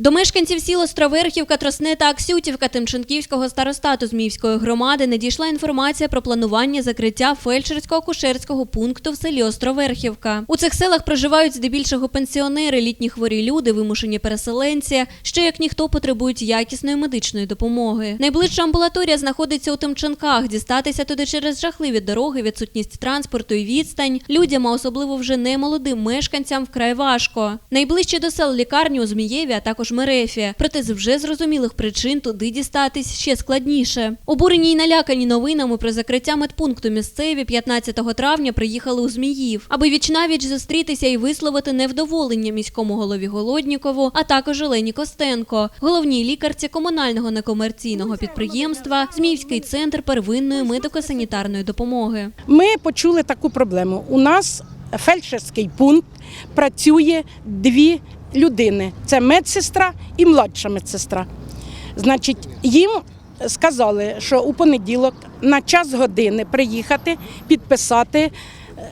До мешканців сіл Островерхівка, Тросне та Аксютівка Тимченківського старостату Зміївської громади надійшла інформація про планування закриття фельдшерсько-акушерського пункту в селі Островерхівка. У цих селах проживають здебільшого пенсіонери, літні хворі люди, вимушені переселенці, що як ніхто потребують якісної медичної допомоги. Найближча амбулаторія знаходиться у Тимченках. Дістатися туди через жахливі дороги, відсутність транспорту і відстань людям, а особливо вже немолодим мешканцям, вкрай важко. Найближче до сел лікарні у Змієві, а також Мерефі. Проте з вже зрозумілих причин туди дістатись ще складніше. Обурені й налякані новинами про закриття медпункту місцеві 15 травня приїхали у Зміїв, аби вічнавіч зустрітися і висловити невдоволення міському голові Голоднікову, а також Олені Костенко, головній лікарці комунального некомерційного підприємства Зміївський центр первинної медико-санітарної допомоги. Ми почули таку проблему. У нас фельдшерський пункт працює дві людини: це медсестра і младша медсестра. Значить, їм сказали, що у понеділок на час години приїхати, підписати е,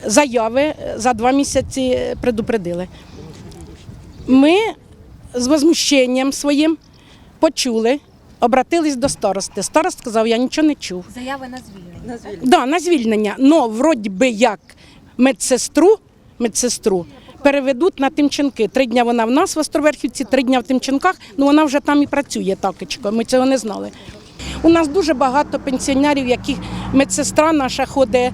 заяви за два місяці предупредили. Ми з возмущенням своїм почули, обратились до старости. Старост сказав, я нічого не чув. Заяви на звільнення. Да, на звільнення. Но вроді би як медсестру, медсестру переведуть на Тимченки. Три дні вона в нас в Островерхівці, три дня в Тимченках. Ну вона вже там і працює такочко. Ми цього не знали. У нас дуже багато пенсіонерів, яких медсестра наша ходить.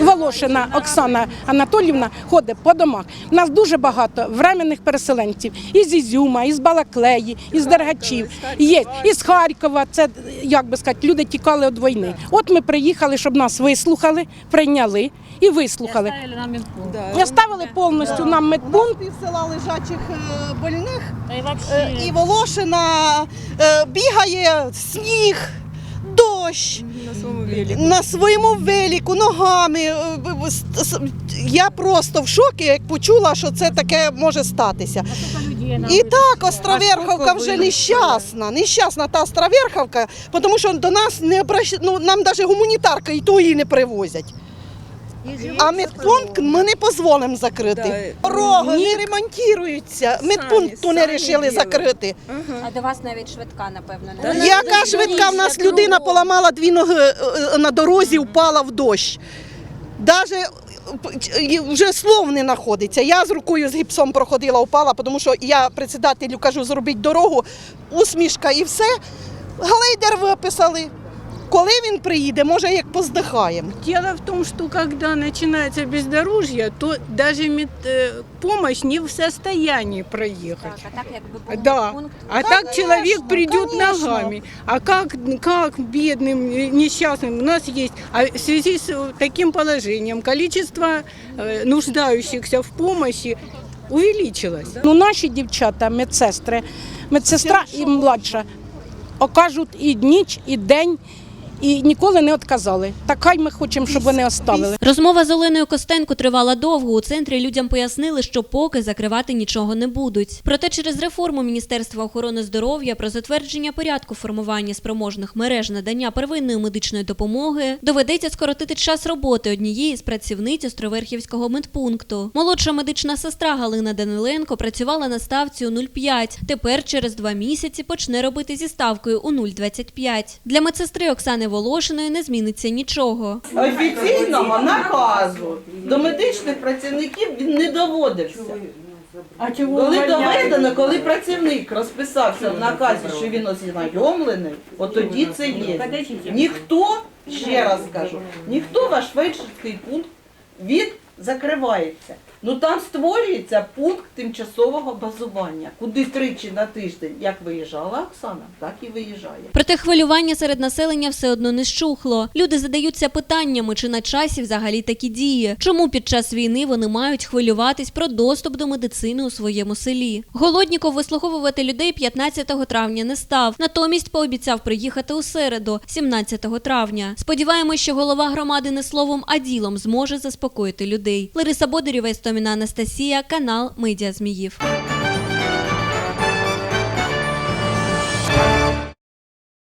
Волошина Оксана Анатолівна ходить по домах. У нас дуже багато временних переселенців із Ізюма, із Балаклеї, із Дергачів. Є із Харкова. Це як би сказати, люди тікали від війни. От ми приїхали, щоб нас вислухали, прийняли і вислухали. Оставили повністю нам медпункт. пів села лежачих е, больних. Е, І Волошина е, бігає сніг, дощ. На своєму велику, ногами. своєму б- с- с- Я просто в шокі, як почула, що це таке може статися. І так, Островерховка вже нещасна. Нещасна та Островерховка, тому що до нас не обращ... ну, нам навіть гуманітарка і то її не привозять. А медпункт ми не дозволимо закрити. Дороги не ремонтуються. Медпункт не вирішили закрити. А до вас навіть швидка, напевно, не Яка швидка в нас людина поламала дві ноги е, е, на дорозі, впала в дощ. Даже е, вже слов не знаходиться. Я з рукою з гіпсом проходила, упала, тому що я председателю кажу, зробіть дорогу, усмішка і все. Глейдер виписали. Коли він приїде, може як поздихаємо. Дело в том, что когда начинается бездорожье, то даже медпомощь не в состоянии проехать. а так якби Да, а так Конечно, человек придет конечно. ногами. А как, как бедным, э, несчастным у нас есть, а в связи с э, таким положением количество э, нуждающихся в помощи увеличилось. Ну, наші дівчата, медсестри, медсестра і младша, окажуть і ніч, і день, і ніколи не відказали. Так хай ми хочемо, щоб вони оставили. Розмова з Оленою Костенко тривала довго. У центрі людям пояснили, що поки закривати нічого не будуть. Проте через реформу Міністерства охорони здоров'я про затвердження порядку формування спроможних мереж надання первинної медичної допомоги доведеться скоротити час роботи однієї з працівниць Островерхівського медпункту. Молодша медична сестра Галина Даниленко працювала на ставці у 0,5. Тепер через два місяці почне робити зі ставкою у 0,25. Для медсестри Оксани Волошиної не зміниться нічого. Офіційного наказу до медичних працівників він не доводився. А чому Коли доведено, коли працівник розписався в наказі, що він ознайомлений, от тоді це є. Ніхто, ще раз кажу, ніхто ваш фельдшерський пункт від закривається. Ну там створюється пункт тимчасового базування, куди тричі на тиждень, як виїжджала Оксана, так і виїжджає. Проте хвилювання серед населення все одно не щухло. Люди задаються питаннями, чи на часі взагалі такі дії. Чому під час війни вони мають хвилюватись про доступ до медицини у своєму селі? Голодніков вислуховувати людей 15 травня не став. Натомість пообіцяв приїхати у середу, 17 травня. Сподіваємось, що голова громади не словом, а ділом зможе заспокоїти людей. Лариса Бодарєва, Істоміна Анастасія, канал Медіа Зміїв.